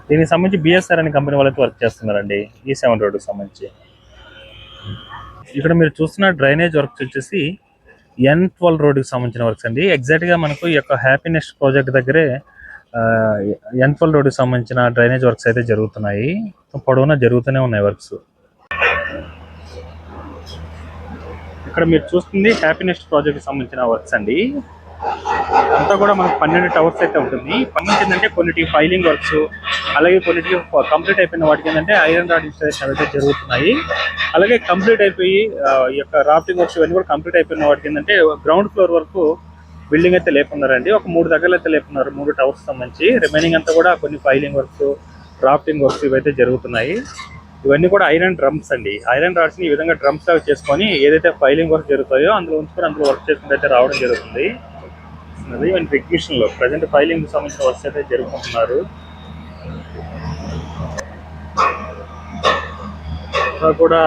దీనికి సంబంధించి బిఎస్ఆర్ అనే కంపెనీ వాళ్ళకి వర్క్ చేస్తున్నారండి. E ఈ సెవెన్ రోడ్కి సంబంధించి. ఇక్కడ మీరు చూస్తున్న డ్రైనేజ్ వర్క్స్ వచ్చేసి ఎన్ ట్వెల్వ్ రోడ్కి సంబంధించిన వర్క్స్ అండి. ఎగ్జాక్ట్గా మనకు ఈ యొక్క హ్యాపీనెస్ ప్రాజెక్ట్ దగ్గరే ఎన్ ట్వెల్వ్ రోడ్కి సంబంధించిన డ్రైనేజ్ వర్క్స్ అయితే జరుగుతున్నాయి. పొడవునా జరుగుతూనే ఉన్నాయి వర్క్స్. ఇక్కడ మీరు చూస్తుంది హ్యాపీనెస్ ప్రాజెక్ట్ సంబంధించిన వర్క్స్ అండి. అంతా కూడా మనకు పన్నెండు టవర్స్ అయితే ఉంటుంది. పన్నెండు ఏంటంటే కొన్నిటికి ఫైలింగ్ వర్క్స్ అలాగే కొన్నిటికి కంప్లీట్ అయిపోయిన వాటికి ఏంటంటే ఐరన్ రాడ్ ఇన్స్టాలేషన్ అయితే జరుగుతున్నాయి. అలాగే కంప్లీట్ అయిపోయి ఈ యొక్క రాఫ్టింగ్ వర్క్స్ ఇవన్నీ కూడా కంప్లీట్ అయిపోయిన వాటికి ఏంటంటే గ్రౌండ్ ఫ్లోర్ వరకు బిల్డింగ్ అయితే లేపున్నారండి. ఒక మూడు దగ్గరలు అయితే లేపున్నారు మూడు టవర్స్ సంబంధించి. రిమైనింగ్ అంతా కూడా కొన్ని ఫైలింగ్ వర్క్స్ రాఫ్టింగ్ వర్క్స్ ఇవైతే జరుగుతున్నాయి. ఇవన్నీ కూడా ఐరన్ డ్రమ్స్ అండి. ఐరన్ రాడ్స్ని ఈ విధంగా డ్రమ్స్ లాగా చేసుకొని ఏదైతే ఫైలింగ్ వర్క్ జరుగుతాయో అందులో ఉంచుకొని అందులో వర్క్ చేసుకుంటే రావడం జరుగుతుంది. చేస్తున్నారు ఈవెన్ టెక్నీషియన్లో ప్రజెంట్ ఫైలింగ్ సంబంధించిన వర్క్స్ అయితే జరుపుకుంటున్నారు. కూడా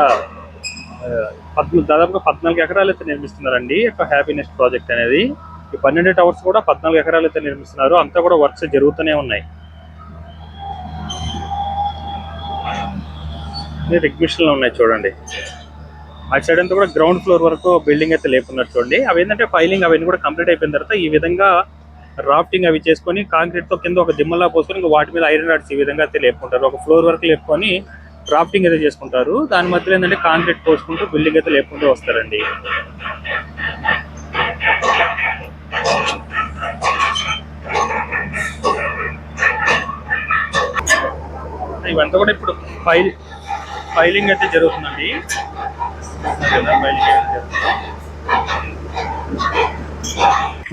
పద్నాలుగు దాదాపుగా పద్నాలుగు ఎకరాలు అయితే నిర్మిస్తున్నారండి. ఒక హ్యాపీనెస్ ప్రాజెక్ట్ అనేది. ఈ పన్నెండు టవర్స్ కూడా పద్నాలుగు ఎకరాలు అయితే నిర్మిస్తున్నారు. అంతా కూడా వర్క్స్ జరుగుతూనే ఉన్నాయి. రిక్మిషన్లో ఉన్నాయి చూడండి. ఆ సైడ్ అంతా కూడా గ్రౌండ్ ఫ్లోర్ వరకు బిల్డింగ్ అయితే లేపున్నారు చూడండి. అవి ఏంటంటే ఫైలింగ్ అవన్నీ కూడా కంప్లీట్ అయిపోయిన తర్వాత ఈ విధంగా రాఫ్టింగ్ అవి చేసుకొని కాంక్రీట్తో కింద ఒక దిమ్మలా పోసుకొని ఇంకా వాటి మీద ఐరన్ రాడ్స్ ఈ విధంగా అయితే లేపుకుంటారు. ఒక ఫ్లోర్ వరకు లేపుకొని రాఫ్టింగ్ అయితే చేసుకుంటారు. దాని మధ్యలో ఏంటంటే కాంక్రీట్ పోసుకుంటూ బిల్డింగ్ అయితే లేపుకుంటూ వస్తారండి. ఇవంతా కూడా ఇప్పుడు ఫైల్ ఫైలింగ్ అయితే జరుగుతుందండి.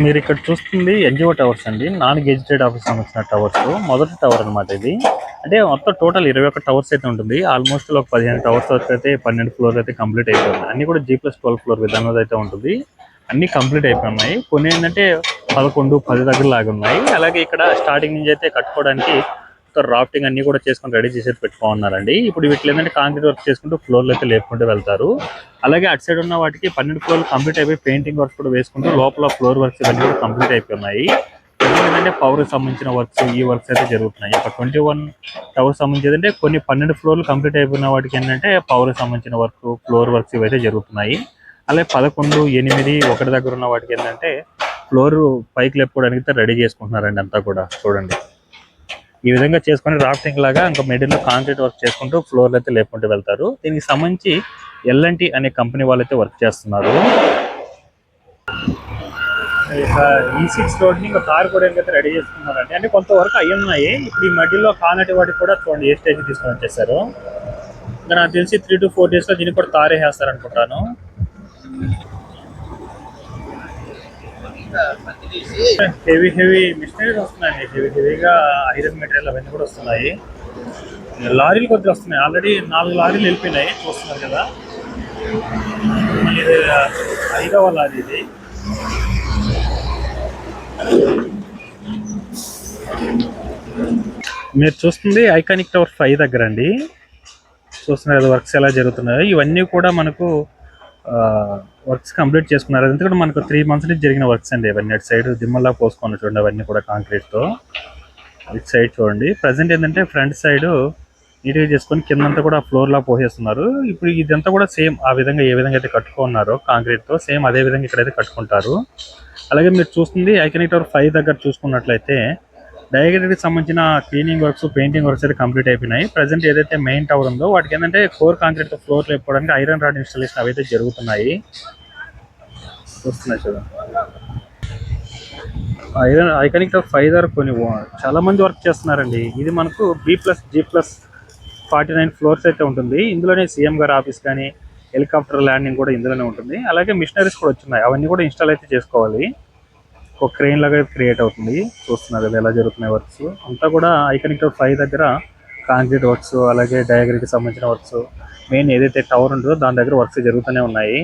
మీరు ఇక్కడ చూస్తుంది ఎన్జిఓ టవర్స్ అండి. నాన్ గెజిటెడ్ ఆఫీస్ సంబంధించిన టవర్స్ మొదటి టవర్ అన్నమాట ఇది. అంటే మొత్తం టోటల్ ఇరవై ఒక్క టవర్స్ అయితే ఉంటుంది. ఆల్మోస్ట్ ఒక పదిహేను టవర్స్ అయితే పన్నెండు ఫ్లోర్ అయితే కంప్లీట్ అయిపోయింది. అన్ని కూడా జీ ప్లస్ ట్వెల్వ్ ఫ్లోర్ విధానం అయితే ఉంటుంది. అన్ని కంప్లీట్ అయిపోయి కొన్ని ఏంటంటే పదకొండు పది దగ్గర లాగా ఉన్నాయి. అలాగే ఇక్కడ స్టార్టింగ్ నుంచి అయితే కట్టుకోవడానికి రాఫ్టింగ్ అన్ని కూడా చేసుకొని రెడీ చేసేది పెట్టుకోమన్నారండి. ఇప్పుడు వీటిలో ఏంటంటే కాంక్రీట్ వర్క్ చేసుకుంటూ ఫ్లోర్లు అయితే లేపుకుంటూ వెళ్తారు. అలాగే అటు సైడ్ ఉన్న వాటికి పన్నెండు ఫ్లోర్లు కంప్లీట్ అయిపోయి పెయింటింగ్ వర్క్స్ కూడా వేసుకుంటూ లోపల ఫ్లోర్ వర్క్స్ ఇవన్నీ కూడా కంప్లీట్ అయిపోయినాయి. ఏంటంటే పవర్ సంబంధించిన వర్క్స్ ఈ వర్క్స్ అయితే జరుగుతున్నాయి. ఒక ట్వంటీ వన్ టవర్స్ సంబంధించి అంటే కొన్ని పన్నెండు ఫ్లోర్లు కంప్లీట్ అయిపోయిన వాటికి ఏంటంటే పవర్ సంబంధించిన వర్క్ ఫ్లోర్ వర్క్స్ ఇవైతే జరుగుతున్నాయి. అలాగే పదకొండు ఎనిమిది ఒకటి దగ్గర ఉన్న వాటికి ఏంటంటే ఫ్లోర్ పైకి లేపుకోవడానికి అయితే రెడీ చేసుకుంటున్నారండి అంతా కూడా. చూడండి. ఈ విధంగా చేసుకొని రాఫ్టింగ్ లాగా ఇంకా మిడిల్లో కాంక్రీట్ వర్క్ చేసుకుంటూ ఫ్లోర్లు అయితే లేపుకుంటూ వెళ్తారు. దీనికి సంబంధించి ఎల్ఎన్టీ అనే కంపెనీ వాళ్ళు వర్క్ చేస్తున్నారు. ఈ సిక్స్ రోడ్ని ఇంకా కార్ కూడా అయితే రెడీ చేసుకున్నారండి అంటే కొంతవరకు అయి ఉన్నాయి. ఇప్పుడు ఈ మధ్యలో కానటి వాటికి కూడా చూడండి ఏ స్టేజ్ తీసుకొని వచ్చేసారు. ఇంకా నాకు తెలిసి త్రీ టు ఫోర్ డేస్లో దీనికి కూడా తారే అనుకుంటాను హెవీ హెవీ మిషనరీస్ వస్తున్నాయి హెవీ హెవీగా ఐరన్ మెటీరియల్ అవన్నీ కూడా వస్తున్నాయి. లారీలు కొద్దిగా వస్తున్నాయి. ఆల్రెడీ నాలుగు లారీలు వెళ్ళిపోయినాయి. చూస్తున్నారు కదా. ఇది ఐదవ లారీ ఇది. మీరు చూస్తుంది ఐకానిక్ టవర్ ఫైవ్ దగ్గర అండి. చూస్తున్నారు కదా వర్క్స్ ఎలా జరుగుతున్నాయో. ఇవన్నీ కూడా మనకు వర్క్స్ కంప్లీట్ చేసుకున్నారు. ఎందుకంటే మనకు త్రీ మంత్స్ నుంచి జరిగిన వర్క్స్ అండి ఇవన్నీ. అటు సైడ్ దిమ్మల్లా పోసుకొని చూడండి అవన్నీ కూడా కాంక్రీట్తో. ఇటు సైడ్ చూడండి. ప్రజెంట్ ఏంటంటే ఫ్రంట్ సైడ్ నీట్గా చేసుకొని కిందంతా కూడా ఫ్లోర్ లా పోసేస్తున్నారు. ఇప్పుడు ఇదంతా కూడా సేమ్ ఆ విధంగా ఏ విధంగా అయితే కట్టుకున్నారో కాంక్రీట్తో సేమ్ అదే విధంగా ఇక్కడైతే కట్టుకుంటారు. అలాగే మీరు చూస్తుంది ఐకనిక్ టవర్ ఫైవ్ దగ్గర చూసుకున్నట్లయితే డయాగ్రీకి సంబంధించిన క్లీనింగ్ వర్క్స్ పెయింటింగ్ వర్క్స్ అయితే కంప్లీట్ అయిపోయినాయి. ప్రజెంట్ ఏదైతే మెయిన్ టవర్ ఉందో వాటికి ఏంటంటే కోర్ కాంక్రీట్తో ఫ్లోర్ లేకపోవడానికి ఐరన్ రాడ్ ఇన్స్టాలేషన్ అవి అయితే జరుగుతున్నాయి. చూస్తున్నాయి చూడండి ఐరన్ ఐకానిక్ టవర్ ఫైవ్ కొన్ని చాలా మంది వర్క్ చేస్తున్నారండి. ఇది మనకు B plus G plus forty nine floors అయితే ఉంటుంది. ఇందులోనే సీఎం గారి ఆఫీస్ కానీ హెలికాప్టర్ ల్యాండింగ్ కూడా ఇందులోనే ఉంటుంది. అలాగే మిషనరీస్ కూడా వచ్చినాయి. అవన్నీ కూడా ఇన్స్టాల్ అయితే చేసుకోవాలి. ఒక క్రెయిన్ లాగా క్రియేట్ అవుతుంది. చూస్తున్నారు కదా ఎలా జరుగుతున్నాయి వర్క్స్. అంతా కూడా ఐకనిక్ టవర్ ఫైవ్ దగ్గర కాంక్రీట్ వర్క్స్ అలాగే డయాగ్రీకి సంబంధించిన వర్క్స్. మెయిన్ ఏదైతే టవర్ ఉంటుందో దాని దగ్గర వర్క్స్ జరుగుతూనే ఉన్నాయి.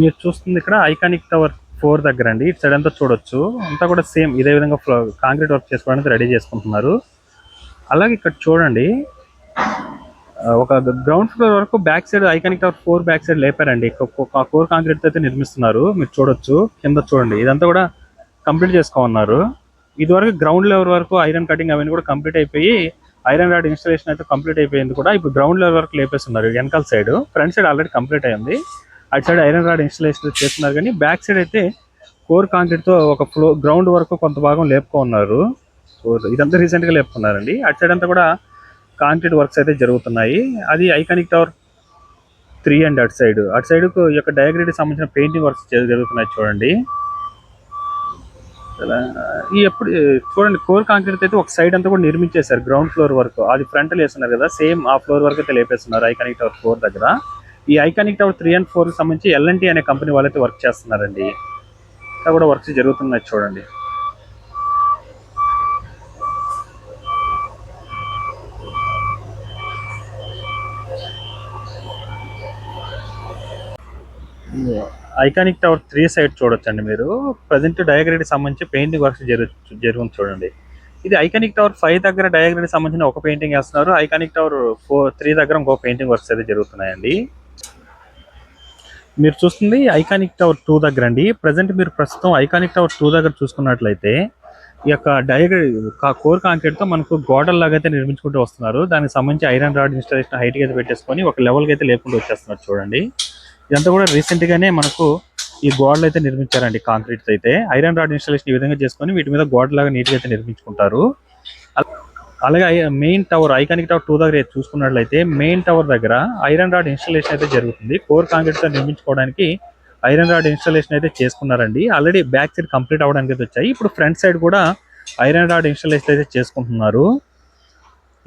మీరు చూస్తుంది ఇక్కడ ఐకానిక్ టవర్ ఫోర్ దగ్గర అండి. ఇటు సైడ్ అంతా చూడొచ్చు. అంతా కూడా సేమ్ ఇదే విధంగా కాంక్రీట్ వర్క్ చేసుకోవడానికి రెడీ చేసుకుంటున్నారు. అలాగే ఇక్కడ చూడండి. ఒక గ్రౌండ్ ఫ్లోర్ వరకు back side iconic tower four back side లేపారండి. Core concrete అయితే నిర్మిస్తున్నారు. మీరు చూడొచ్చు. కింద చూడండి. ఇదంతా కూడా కంప్లీట్ చేసుకోమన్నారు. ఇది వరకు గ్రౌండ్ లెవెల్ వరకు ఐరన్ కటింగ్ అవన్నీ కూడా కంప్లీట్ అయిపోయి ఐరన్ రాడ్ ఇన్స్టాలేషన్ అయితే కంప్లీట్ అయిపోయింది కూడా. ఇప్పుడు గ్రౌండ్ లెవెల్ వరకు లేపేస్తున్నారు. వెనకాల side front side already complete అయింది. అటు సైడ్ ఐరన్ రాడ్ ఇన్స్టాలేషన్ చేస్తున్నారు కానీ బ్యాక్ సైడ్ అయితే కోర్ కాంక్రీట్తో ఒక ఫ్లో గ్రౌండ్ వరకు కొంత భాగం లేపుకో ఉన్నారు ఇదంతా రీసెంట్గా లేపుకున్నారండి. అటు సైడ్ అంతా కూడా కాంక్రీట్ వర్క్స్ అయితే జరుగుతున్నాయి. అది ఐకానిక్ టవర్ త్రీ అండ్ అటు సైడ్. అటు సైడ్ యొక్క డయాగ్రేట్కి సంబంధించిన పెయింటింగ్ వర్క్స్ జరుగుతున్నాయి చూడండి. ఈ ఎప్పుడు చూడండి కోర్ కాంక్రీట్ అయితే ఒక సైడ్ అంతా కూడా నిర్మించేశారు గ్రౌండ్ ఫ్లోర్ వరకు. అది ఫ్రంట్ వేస్తున్నారు కదా సేమ్ ఆ ఫ్లోర్ వరకు అయితే లేపేస్తున్నారు ఐకానిక్ టవర్ ఫోర్ దగ్గర. ఈ ఐకానిక్ టవర్ త్రీ అండ్ ఫోర్కి సంబంధించి ఎల్ఎన్టీ అనే కంపెనీ వాళ్ళైతే వర్క్ చేస్తున్నారండి. ఇంకా కూడా వర్క్స్ జరుగుతున్నాయి చూడండి. ఐకానిక్ టవర్ త్రీ సైడ్ చూడొచ్చండి మీరు. ప్రజెంట్ డయాగ్రేడ్కి సంబంధించి పెయింటింగ్ వర్క్స్ జరుగు జరుగుతుంది చూడండి. ఇది ఐకానిక్ టవర్ ఫైవ్ దగ్గర డయాగ్రేడ్కి సంబంధించిన ఒక పెయింటింగ్ వేస్తున్నారు. ఐకానిక్ టవర్ ఫోర్ త్రీ దగ్గర ఇంకో పెయింటింగ్ వర్క్స్ అయితే జరుగుతున్నాయండి. మీరు చూస్తుంది ఐకానిక్ టవర్ టూ దగ్గర అండి. ప్రజెంట్ మీరు ప్రస్తుతం ఐకానిక్ టవర్ టూ దగ్గర చూసుకున్నట్లయితే ఈ యొక్క డయాగ్రేడ్ కోర్ కాంక్రీట్తో మనకు గోడల్ లాగా అయితే నిర్మించుకుంటూ వస్తున్నారు. దానికి సంబంధించి ఐరన్ రాడ్ ఇన్స్టాలేషన్ హైట్ అయితే పెట్టేసుకొని ఒక లెవెల్కి అయితే లేకుండా వచ్చేస్తున్నారు చూడండి. ఇదంతా కూడా రీసెంట్ గానే మనకు ఈ గోడలు అయితే నిర్మించారండి కాంక్రీట్ అయితే. ఐరన్ రాడ్ ఇన్స్టాలేషన్ ఈ విధంగా చేసుకొని వీటి మీద గోడలాగా నీట్ అయితే నిర్మించుకుంటారు. అలాగే main tower iconic tower two దగ్గర చూసుకున్నట్లయితే మెయిన్ టవర్ దగ్గర ఐరన్ రాడ్ ఇన్స్టాలేషన్ అయితే జరుగుతుంది. కోర్ కాంక్రీట్తో నిర్మించుకోవడానికి ఐరన్ రాడ్ ఇన్స్టాలేషన్ అయితే చేసుకున్నారండి. ఆల్రెడీ బ్యాక్ సైడ్ కంప్లీట్ అవ్వడానికి అయితే వచ్చాయి. ఇప్పుడు ఫ్రంట్ సైడ్ కూడా ఐరన్ రాడ్ ఇన్స్టాలేషన్ అయితే చేసుకుంటున్నారు.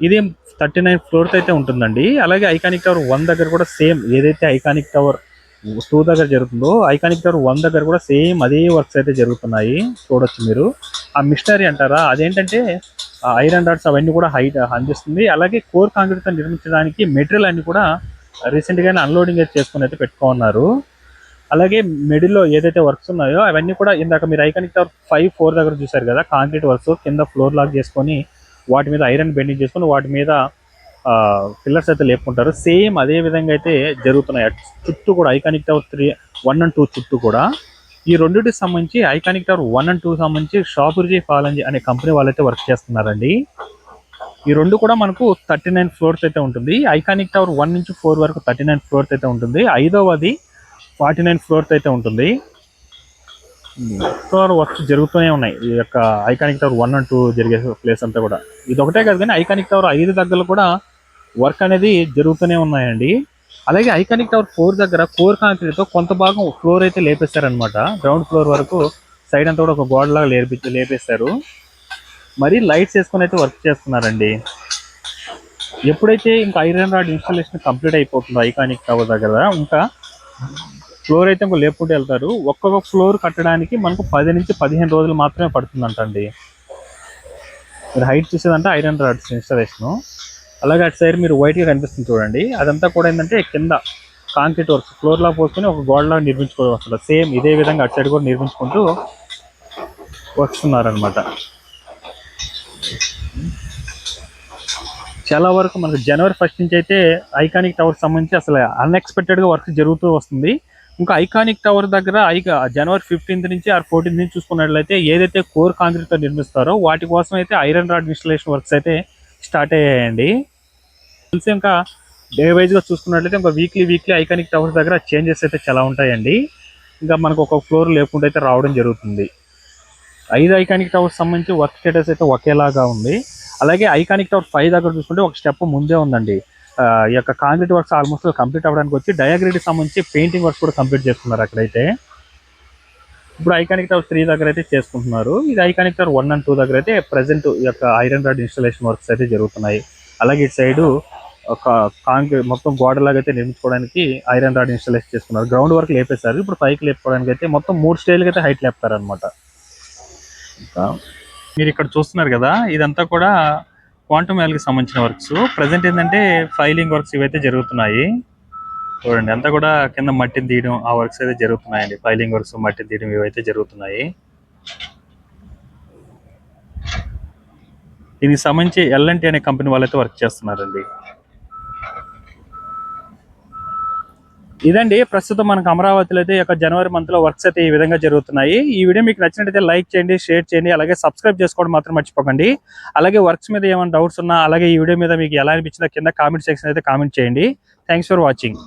ఇది థర్టీ నైన్ ఫ్లోర్స్ అయితే ఉంటుందండి. అలాగే ఐకానిక్ టవర్ వన్ దగ్గర కూడా సేమ్ ఏదైతే ఐకానిక్ టవర్ టూ దగ్గర జరుగుతుందో ఐకానిక్ టవర్ వన్ దగ్గర కూడా సేమ్ అదే వర్క్స్ అయితే జరుగుతున్నాయి. చూడొచ్చు మీరు. ఆ మిషనరీ అంటారా? అదేంటంటే ఐరన్ రాడ్స్ అవన్నీ కూడా హైట్ అందిస్తుంది. అలాగే కోర్ కాంక్రీట్తో నిర్మించడానికి మెటీరియల్ అన్ని కూడా రీసెంట్గానే అన్లోడింగ్ అయితే చేసుకుని అయితే పెట్టుకున్నారు అలాగే మిడిల్లో ఏదైతే వర్క్స్ ఉన్నాయో అవన్నీ కూడా ఇందాక మీరు ఐకానిక్ టవర్ ఫైవ్ ఫోర్ దగ్గర చూసారు కదా కాంక్రీట్ వర్క్స్ కింద ఫ్లోర్ లాక్ చేసుకొని వాటి మీద ఐరన్ బెండింగ్ చేసుకొని వాటి మీద పిల్లర్స్ అయితే లేపుకుంటారు. సేమ్ అదే విధంగా అయితే జరుగుతున్నాయి. చుట్టూ కూడా iconic tower three one and two చుట్టూ కూడా. ఈ రెండింటికి సంబంధించి iconic tower one and two సంబంధించి షాపుర్జీ ఫాలంజీ అనే కంపెనీ వాళ్ళైతే వర్క్ చేస్తున్నారండి. ఈ రెండు కూడా మనకు థర్టీ నైన్ ఫ్లోర్స్ అయితే ఉంటుంది. ఐకానిక్ టవర్ వన్ నుంచి ఫోర్ వరకు థర్టీ నైన్ ఫ్లోర్స్ అయితే ఉంటుంది. ఐదవది ఫార్టీ నైన్ ఫ్లోర్స్ అయితే ఉంటుంది. ఫ్లోర్ వర్క్స్ జరుగుతూనే ఉన్నాయి. ఈ యొక్క iconic tower one and two జరిగే ప్లేస్ అంతా కూడా. ఇది ఒకటే కాదు కానీ ఐకానిక్ టవర్ ఐదు దగ్గర కూడా వర్క్ అనేది జరుగుతూనే ఉన్నాయండి. అలాగే ఐకానిక్ టవర్ ఫోర్ దగ్గర ఫోర్ కాంక్రీట్తో కొంత భాగం ఫ్లోర్ అయితే లేపేశారనమాట గ్రౌండ్ ఫ్లోర్ వరకు సైడ్ అంతా కూడా ఒక గోడలాగా లేపి లేపేశారు. మరి లైట్స్ వేసుకొని అయితే వర్క్ చేస్తున్నారండి. ఎప్పుడైతే ఇంకా ఐరన్ రాడ్ ఇన్స్టాలేషన్ కంప్లీట్ అయిపోతుందో ఐకానిక్ టవర్ దగ్గర ఇంకా ఫ్లోర్ అయితే ఇంకా లేపుకుంటూ వెళ్తారు. ఒక్కొక్క ఫ్లోర్ కట్టడానికి మనకు పది నుంచి పదిహేను రోజులు మాత్రమే పడుతుందంటండి. మీరు హైట్ చూసేదంటే ఐరన్ రాడ్స్ ఇన్స్టాలేషను. అలాగే అటు సైడ్ మీరు వైట్గా కనిపిస్తుంది చూడండి. అదంతా కూడా ఏంటంటే కింద కాంక్రీట్ వర్క్ ఫ్లోర్లా పోసుకొని ఒక గోడలాగా నిర్మించుకోవడం వస్తుంది సేమ్ ఇదే విధంగా అటు సైడ్ కూడా నిర్మించుకుంటూ వస్తున్నారనమాట చాలా వరకు మనకు జనవరి ఫస్ట్ నుంచి అయితే ఐకానిక్ టవర్కి సంబంధించి అసలు అన్ఎక్స్పెక్టెడ్గా వర్క్ జరుగుతూ వస్తుంది. ఇంకా ఐకానిక్ టవర్ దగ్గర ఐక జనవరి ఫిఫ్టీన్త్ నుంచి ఆర్ ఫోర్టీన్త్ నుంచి చూసుకున్నట్లయితే ఏదైతే కోర్ కాంక్రీట్తో నిర్మిస్తారో వాటి కోసం అయితే ఐరన్ రాడ్ ఇన్స్టలేషన్ వర్క్స్ అయితే స్టార్ట్ అయ్యాయండి. తెలిసి ఇంకా డే వైజ్గా చూసుకున్నట్లయితే ఇంకా వీక్లీ వీక్లీ ఐకానిక్ టవర్స్ దగ్గర చేంజెస్ అయితే చాలా ఉంటాయండి. ఇంకా మనకు ఒక ఫ్లోర్ లేకుండా అయితే రావడం జరుగుతుంది. ఐదు ఐకానిక్ టవర్స్ సంబంధించి వర్క్ స్టేటస్ అయితే ఒకేలాగా ఉంది. అలాగే ఐకానిక్ టవర్ ఫైవ్ దగ్గర చూసుకుంటే ఒక స్టెప్ ముందే ఉందండి. ఈ యొక్క కాంక్రీట్ వర్క్స్ ఆల్మోస్ట్ కంప్లీట్ అవ్వడానికి వచ్చి డయాగ్రిటీ సంబంధించి పెయింటింగ్ వర్క్స్ కూడా కంప్లీట్ చేస్తున్నారు అక్కడైతే. ఇప్పుడు ఐకానిక్ టవర్ త్రీ దగ్గర అయితే చేసుకుంటున్నారు. ఇది iconic tower one and two దగ్గర అయితే ప్రజెంట్ ఈ యొక్క ఐరన్ రాడ్ ఇన్స్టాలేషన్ వర్క్స్ అయితే జరుగుతున్నాయి. అలాగే ఇటు సైడ్ ఒక కాంక్రీట్ మొత్తం గోడలాగా అయితే నిర్మించుకోవడానికి ఐరన్ రాడ్ ఇన్స్టాలేషన్ చేసుకున్నారు. గ్రౌండ్ వర్క్ లేపేశారు. ఇప్పుడు పైకి లేపుకోవడానికి అయితే మొత్తం మూడు స్టేజ్లకి అయితే హైట్ లేపుతారనమాట మీరు ఇక్కడ చూస్తున్నారు కదా ఇదంతా కూడా క్వాంటమ్కి సంబంధించిన వర్క్స్ ప్రజెంట్ ఏంటంటే ఫైలింగ్ వర్క్స్ ఇవైతే జరుగుతున్నాయి. చూడండి అంతా కూడా కింద మట్టిని తీయడం ఆ వర్క్స్ అయితే జరుగుతున్నాయండి. ఫైలింగ్ వర్క్స్ మట్టిని తీయడం ఇవైతే జరుగుతున్నాయి. దీనికి సంబంధించి ఎల్ఎన్టీ అనే కంపెనీ వాళ్ళైతే వర్క్ చేస్తున్నారండి. ఇదండి ప్రస్తుతం మనకు అమరావతిలో అయితే యొక్క జనవరి మంత్లో వర్క్స్ అయితే ఈ విధంగా జరుగుతున్నాయి. ఈ వీడియో మీకు నచ్చినట్లయితే లైక్ చేయండి షేర్ చేయండి అలాగే సబ్స్క్రైబ్ చేసుకోవడం మాత్రం మర్చిపోకండి. అలాగే వర్క్స్ మీద ఏమైనా డౌట్స్ ఉన్నా అలాగే ఈ వీడియో మీద మీకు ఎలా అనిపించిందో కింద కామెంట్ సెక్షన్ అయితే కామెంట్ చేయండి. Thanks for watching.